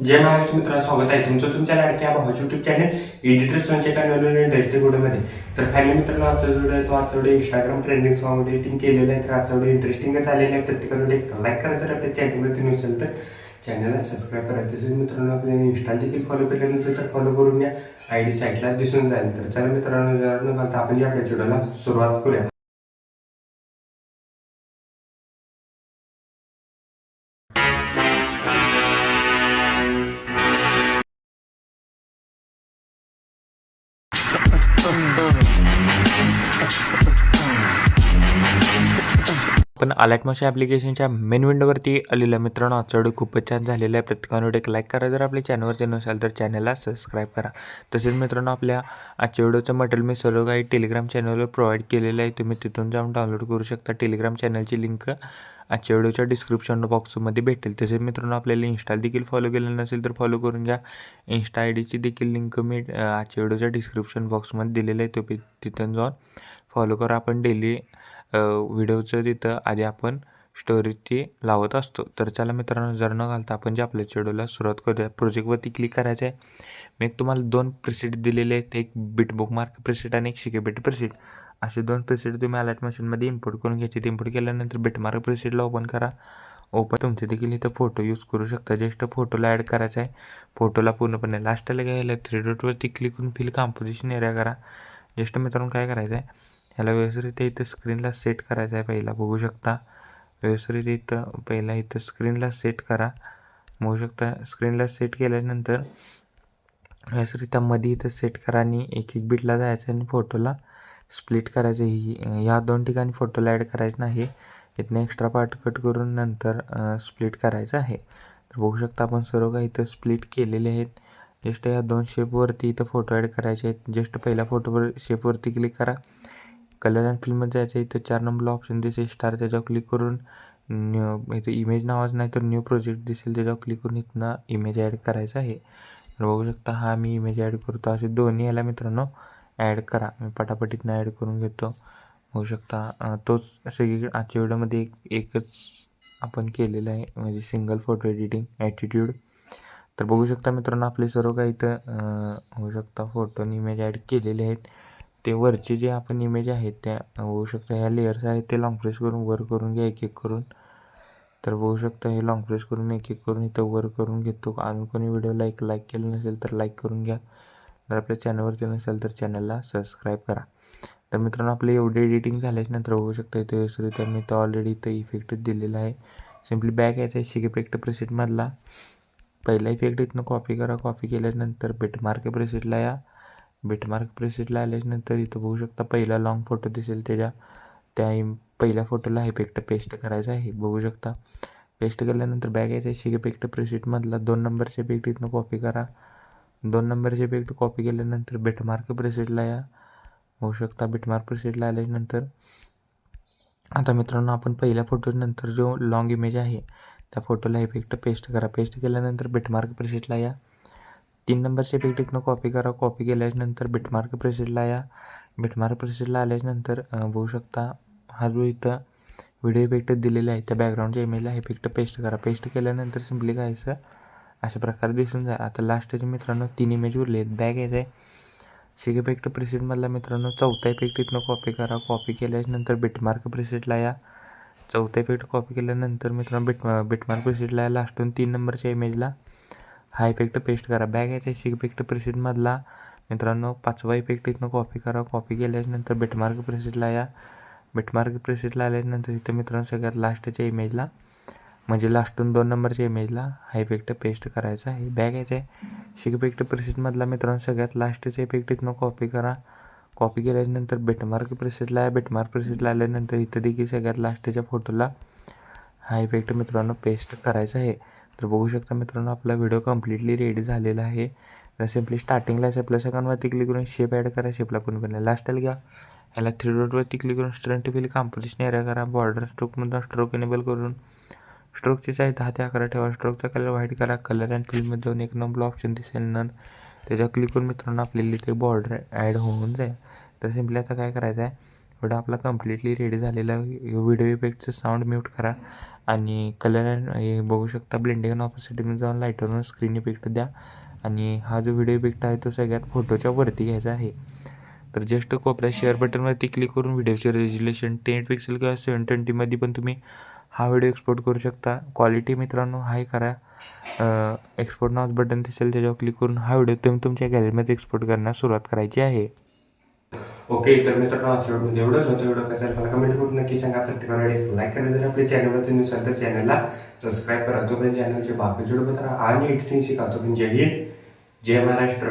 जय महाराष्ट्र मित्रांनो स्वागत आहे तुमचं तुमच्या लाडक्या भाऊ YouTube channel editor Sanjay Kanawale industry व्हिडिओमध्ये तर फॅमिली मित्रांनो आजचा व्हिडिओ आहे तो आजचा video Instagram trending song editing केलेला आहे तर आजचा व्हिडिओ इंटरेस्टिंगच आलेला आहे. प्रत्येकाला एक लाईक करा जर आपल्या चॅनलवरती नसेल तर. चॅनलला सबस्क्राईब करा. तसेच मित्रांनो आपल्याला इंस्टा देखील फॉलो केले नसेल तर फॉलो करून घ्या. आय डी साईटला दिसून जाईल. तर चला मित्रांनो जर न घालता आपण या आपल्या व्हिडिओला सुरुवात करूया. पण अलॅटमोशी ॲप्लिकेशनच्या मेन विंडोवरती आलेलं मित्रांनो आजचा व्हिडिओ खूपच छान झालेला आहे. प्रत्येकानं व्हिडिओ एक लाईक करा. जर आपल्या चॅनलवरती नसाल तर चॅनलला सबस्क्राईब करा. तसेच मित्रांनो आपल्या आजच्या व्हिडिओचं मटेरियल मी सर्व काही टेलिग्राम चॅनलवर प्रोव्हाइड केलेलं आहे. तुम्ही तिथून जाऊन डाउनलोड करू शकता. टेलिग्राम चॅनलची लिंक आजच्या व्हिडिओच्या डिस्क्रिप्शन बॉक्समध्ये भेटेल. तसेच मित्रांनो आपल्याला इन्स्टा देखील फॉलो केलं नसेल तर फॉलो करून घ्या. इन्स्टा आय डीची देखील लिंक मी आजच्या व्हिडिओच्या डिस्क्रिप्शन बॉक्समध्ये दिलेलं आहे. तुम्ही तिथून जाऊन फॉलो करा. आपण डेली व्हिडिओचं तिथं आधी आपण स्टोरीची लावत असतो. तर चला मित्रांनो जर न घालता आपण जे आपल्या शेड्यूलला सुरुवात करूया. प्रोजेक्टवरती क्लिक करायचं आहे. मी एक तुम्हाला दोन प्रिसेट दिलेले आहेत. एक बिट बुक मार्क प्रिसेट आणि एक शिके बिट प्रिसेट असे दोन प्रिसेट तुम्ही अलर्ट मशीनमध्ये इम्पोर्ट करून घ्यायचे इम्पोर्ट केल्यानंतर बिट मार्क प्रिसेटला ओपन करा. ओपन तुमचे देखील इथं फोटो यूज करू शकता. जस्ट फोटोला ॲड करायचा आहे. फोटोला पूर्णपणे लास्टला घ्यायला थ्री डॉटवरती क्लिक करून फिल कॉम्पोजिशन एरिया करा. जस्ट मित्रांनो काय करायचं आहे? ह्याला व्यवस्थितरित्या इथं स्क्रीनला सेट करायचं आहे पहिला. बघू शकता. व्यवस्थित इथं पहिला इथं स्क्रीनला सेट करा. बघू शकता स्क्रीनला सेट केल्यानंतर व्यवस्थितरित्या मध्ये इथं सेट करा आणि एक एक बीटला जायचं आणि फोटोला स्प्लिट करायचं ही ह्या दोन ठिकाणी फोटोला ॲड करायचं नाही. इथनं एक्स्ट्रा पार्ट कट करून नंतर स्प्लिट करायचं आहे. तर बघू शकता आपण सर्व काही इथं स्प्लिट केलेले आहेत. जस्ट या दोन शेपवरती इथं फोटो ॲड करायचे आहेत. जस्ट पहिल्या फोटोवर शेपवरती क्लिक करा. कलर अँड फिल्ममध्ये जायचं आहे इथं चार नंबर ऑप्शन दिसेल. स्टार त्याच्यावर क्लिक करून न्यू इथं इमेज नावाचं नाही तर न्यू प्रोजेक्ट दिसेल. त्याच्यावर क्लिक करून इथनं इमेज ॲड करायचं आहे. तर बघू शकता हा मी इमेज ॲड करतो. असे दोन्ही याला मित्रांनो ॲड करा. मी पटापटीतनं ॲड करून घेतो. बघू शकता तोच सगळी आजच्या व्हिडिओमध्ये एक एकच आपण केलेलं आहे. म्हणजे सिंगल फोटो एडिटिंग ॲटिट्यूड तर बघू शकता मित्रांनो आपले सर्व काही इथं होऊ शकता. फोटो आणि इमेज ॲड केलेले आहेत. ते वरचे जे आपण इमेज आहेत त्या होऊ शकता ह्या लेयर्स आहेत ते लॉंग प्रेस करून वर करून घ्या एक एक करून. तर बघू शकता हे लॉंग प्रेस करून मी एक एक करून इथं वर करून घेतो. अजून कोणी व्हिडिओला एक लाईक केलं नसेल तर लाईक करून घ्या. जर आपल्या चॅनलवरती नसेल तर चॅनलला सबस्क्राईब करा. तर मित्रांनो आपले एवढे एडिटिंग झाल्याच्यानंतर नंतर बघू शकता इथं व्यवस्थित मी तर ऑलरेडी इथं इफेक्ट दिलेला आहे. सिम्पली बॅक यायचा आहे शिगे इफेक्ट प्रेसेटमधला पहिला इफेक्ट इथनं कॉपी करा कॉपी केल्यानंतर बेटमार्क प्रेसेटला या. बिटमार्क प्रेसेटला आल्याच्यानंतर इथं बघू शकता पहिला लाँग फोटो दिसेल त्याच्या. त्या पहिल्या फोटोला इफेक्ट पेस्ट करायचं आहे. बघू शकता. पेस्ट केल्यानंतर बॅग यायचं आहे. शिगे इफेक्ट प्रेसेटमधला दोन नंबरचे पेक्ट इथनं कॉपी करा. दोन नंबरचे पेक्ट कॉपी केल्यानंतर बिटमार्क प्रेसेटला या. बघू शकता बिटमार्क प्रेसेटला आल्यानंतर आता मित्रांनो आपण पहिल्या फोटोनंतर जो लाँग इमेज आहे त्या फोटोला इफेक्ट पेस्ट करा. पेस्ट केल्यानंतर बिटमार्क प्रेसेटला या. तीन नंबरचे इफेक्ट इथनं कॉपी करा. कॉपी केल्यानंतर बिटमार्क प्रेसेटला या. बिटमार्क प्रेसेटला आल्यानंतर बघू शकता हा जो इथं व्हिडिओ इफेक्ट दिलेला आहे त्या बॅकग्राऊंडच्या इमेजला इफेक्ट पेस्ट करा. पेस्ट केल्यानंतर सिम्पली काय असं अशा प्रकारे दिसून जाईल. आता लास्टचे मित्रांनो तीन इमेज उरले आहेत. बॅग येत आहे सिग इफेक्ट प्रेसेटमधला मित्रांनो चौथा इफेक्ट इथनं कॉपी करा. कॉपी केल्यानंतर बिटमार्क प्रेसेटला या. चौथा इफेक्ट कॉपी केल्यानंतर मित्रांनो बिट बिटमार्क प्रेसेटला या. लास्टून तीन नंबरच्या इमेजला हा इफेक्ट पेस्ट करा. बॅग यायचा इफेक्ट प्रेसेटमधला मित्रांनो पाचवा इफेक्ट इथनं कॉपी करा. कॉपी केल्यानंतर बेटमार्क प्रेसेटला या. बिटमार्क प्रेसेटला आल्यानंतर इथं मित्रांनो सगळ्यात लास्टच्या इमेजला म्हणजे लास्टून दोन नंबरच्या इमेजला हा इफेक्ट पेस्ट करायचा. आहे बॅग याचे आहे शिक इफेक्ट प्रेसेटमधला मित्रांनो सगळ्यात लास्टचा इफेक्ट इथनं कॉपी करा. कॉपी केल्यानंतर बेटमार्क प्रेसेटला आहे बेटमार्क प्रेसेटला आल्यानंतर इथं देखील सगळ्यात लास्टच्या फोटोला हा इफेक्ट मित्रांनो पेस्ट करायचा आहे. तर बघू शकता मित्रांनो आपला व्हिडिओ कम्प्लिटली रेडी झालेला आहे. तर सिम्पली स्टार्टिंगला आपल्या सेकंडवरती क्लिक करून शेप ॲड करा शेपला पण बनला. लास्टला घ्या. ह्याला थ्री डॉटवरती क्लिक करून स्ट्रेंट फिल कॉम्पोजिशन एरिया करा. बॉर्डर स्ट्रोकमधून स्ट्रोक एनेबल करून स्ट्रोकची साईज दहा ते अकरा ठेवा. स्ट्रोकचा कलर व्हाईट करा. कलर अँड फिल्ममध्ये जाऊन एक नंबर ऑप्शन दिसेल नन त्याच्यावर क्लिक करून मित्रांनो आपल्याला इथे बॉर्डर ॲड होऊन जाईल. तर सिम्पली आता काय करायचं आहे व्हिडिओ आपला कम्प्लिटली रेडी झालेला व्हिडिओ इफेक्टचं साऊंड म्यूट करा. आणि कलर हे बघू शकता ब्लेंडिंग ऑपॉसिटीमध्ये जाऊन लाईटवरून स्क्रीन इफेक्ट द्या. आणि हा जो व्हिडिओ इफेक्ट आहे तो सगळ्यात फोटोच्या वरती घ्यायचा आहे. तर जस्ट कोपऱ्या शेअर बटनवरती क्लिक करून व्हिडिओचे रेज्युलेशन टेन पिक्सेल किंवा सेवन ट्वेंटीमध्ये पण तुम्ही हा व्हिडिओ एक्सपोर्ट करू शकता. क्वालिटी मित्रांनो हाय करा. एक्सपोर्ट नाव बटन दिसेल त्याच्यावर क्लिक करून हा व्हिडिओ तुम्ही तुमच्या गॅलरीमध्ये एक्सपोर्ट करण्यास सुरुवात करायची आहे. ओके तर मित्रांनो आजच्या व्हिडिओमध्ये एवढंच होतं. एवढं कसं मला कमेंट करून नक्की सांगा. प्रत्येकाला एक लाईक करा. जर आपल्या चॅनलवरती न्यूज तर चॅनलला सबस्क्राईब करा. तोपर्यंत चॅनलचे बाकी व्हिडिओ आणि एडिटिंग शिका तोपर्यंत जय हिंद जय महाराष्ट्र.